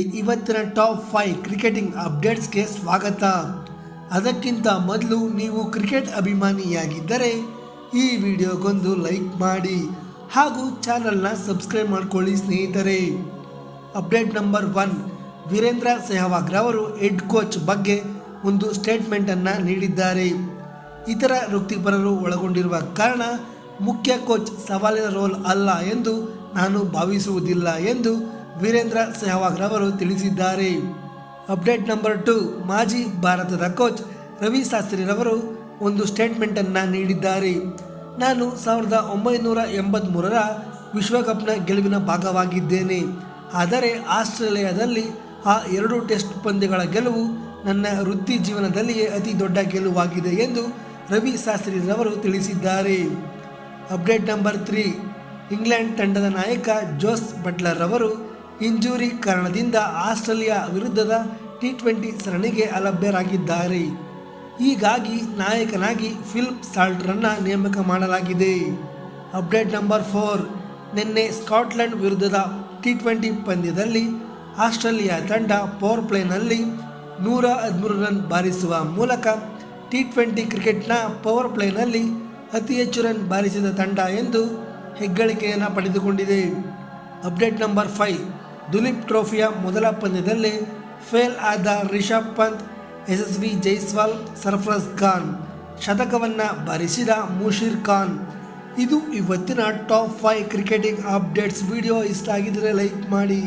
ಇವತ್ತಿನ top five cricketing ಅಪ್ಡೇಟ್ಸ್ಗೆ ಸ್ವಾಗತ. ಅದಕ್ಕಿಂತ ಮೊದಲು ನೀವು ಕ್ರಿಕೆಟ್ ಅಭಿಮಾನಿಯಾಗಿದ್ದರೆ ಈ ವಿಡಿಯೋಗೊಂದು ಲೈಕ್ ಮಾಡಿ ಹಾಗೂ ಚಾನಲ್ನ ಸಬ್ಸ್ಕ್ರೈಬ್ ಮಾಡ್ಕೊಳ್ಳಿ ಸ್ನೇಹಿತರೆ. Update number one, Virender Sehwag ರವರು ಹೆಡ್ ಕೋಚ್ ಬಗ್ಗೆ ಒಂದು ಸ್ಟೇಟ್ಮೆಂಟನ್ನು ನೀಡಿದ್ದಾರೆ. ಇತರ ವೃತ್ತಿಪರರು ಒಳಗೊಂಡಿರುವ ಕಾರಣ ಮುಖ್ಯ ಕೋಚ್ ಸವಾಲಿನ ರೋಲ್ ಅಲ್ಲ ಎಂದು ನಾನು ಭಾವಿಸುವುದಿಲ್ಲ ಎಂದು ವೀರೇಂದ್ರ ಸೆಹವಾಗ್ ರವರು ತಿಳಿಸಿದ್ದಾರೆ. ಅಪ್ಡೇಟ್ ನಂಬರ್ ಟು, ಮಾಜಿ ಭಾರತದ ಕೋಚ್ ರವಿ ಶಾಸ್ತ್ರಿರವರು ಒಂದು ಸ್ಟೇಟ್ಮೆಂಟನ್ನು ನೀಡಿದ್ದಾರೆ. ನಾನು ಸಾವಿರದ ಒಂಬೈನೂರ ಎಂಬತ್ತ್ಮೂರರ ವಿಶ್ವಕಪ್ನ ಗೆಲುವಿನ ಭಾಗವಾಗಿದ್ದೇನೆ. ಆದರೆ ಆಸ್ಟ್ರೇಲಿಯಾದಲ್ಲಿ ಆ ಎರಡು ಟೆಸ್ಟ್ ಪಂದ್ಯಗಳ ಗೆಲುವು ನನ್ನ ವೃತ್ತಿ ಜೀವನದಲ್ಲಿಯೇ ಅತಿ ದೊಡ್ಡ ಗೆಲುವಾಗಿದೆ ಎಂದು ರವಿ ಶಾಸ್ತ್ರಿರವರು ತಿಳಿಸಿದ್ದಾರೆ. ಅಪ್ಡೇಟ್ ನಂಬರ್ ತ್ರೀ, ಇಂಗ್ಲೆಂಡ್ ತಂಡದ ನಾಯಕ ಜೋಸ್ ಬಟ್ಲರ್ ಅವರು ಇಂಜುರಿ ಕಾರಣದಿಂದ ಆಸ್ಟ್ರೇಲಿಯಾ ವಿರುದ್ಧದ ಟಿ ಟ್ವೆಂಟಿ ಸರಣಿಗೆ ಅಲಭ್ಯರಾಗಿದ್ದಾರೆ. ಹೀಗಾಗಿ ನಾಯಕನಾಗಿ ಫಿಲ್ಪ್ ಸಾಲ್ಟ್ರನ್ನು ನೇಮಕ ಮಾಡಲಾಗಿದೆ. ಅಪ್ಡೇಟ್ ನಂಬರ್ ಫೋರ್, ನಿನ್ನೆ ಸ್ಕಾಟ್ಲೆಂಡ್ ವಿರುದ್ಧದ ಟಿ ಟ್ವೆಂಟಿ ಪಂದ್ಯದಲ್ಲಿ ಆಸ್ಟ್ರೇಲಿಯಾ ತಂಡ ಪವರ್ ಪ್ಲೇನಲ್ಲಿ ನೂರ ಹದಿಮೂರು ರನ್ ಬಾರಿಸುವ ಮೂಲಕ ಟಿ ಟ್ವೆಂಟಿ ಕ್ರಿಕೆಟ್ನ ಪವರ್ ಪ್ಲೇನಲ್ಲಿ ಅತಿ ಹೆಚ್ಚು ರನ್ ಬಾರಿಸಿದ ತಂಡ ಎಂದು ಹೆಗ್ಗಳಿಕೆಯನ್ನು ಪಡೆದುಕೊಂಡಿದೆ. ಅಪ್ಡೇಟ್ ನಂಬರ್ ಫೈವ್ ದುಲೀಪ್ ಟ್ರೋಫಿಯ ಮೊದಲ ಪಂದ್ಯದಲ್ಲಿ ಫೇಲ್ ಆದ ರಿಷಬ್ ಪಂತ್, ಯಶಸ್ವಿ ಜೈಸ್ವಾಲ್, ಸರ್ಫ್ರಜ್ ಖಾನ್ ಶತಕವನ್ನು ಬಾರಿಸಿದ ಮುಷೀರ್ ಖಾನ್. ಇದು ಇವತ್ತಿನ top five cricketing updates. Video ಇಷ್ಟ ಆಗಿದ್ರೆ ಲೈಕ್ ಮಾಡಿ.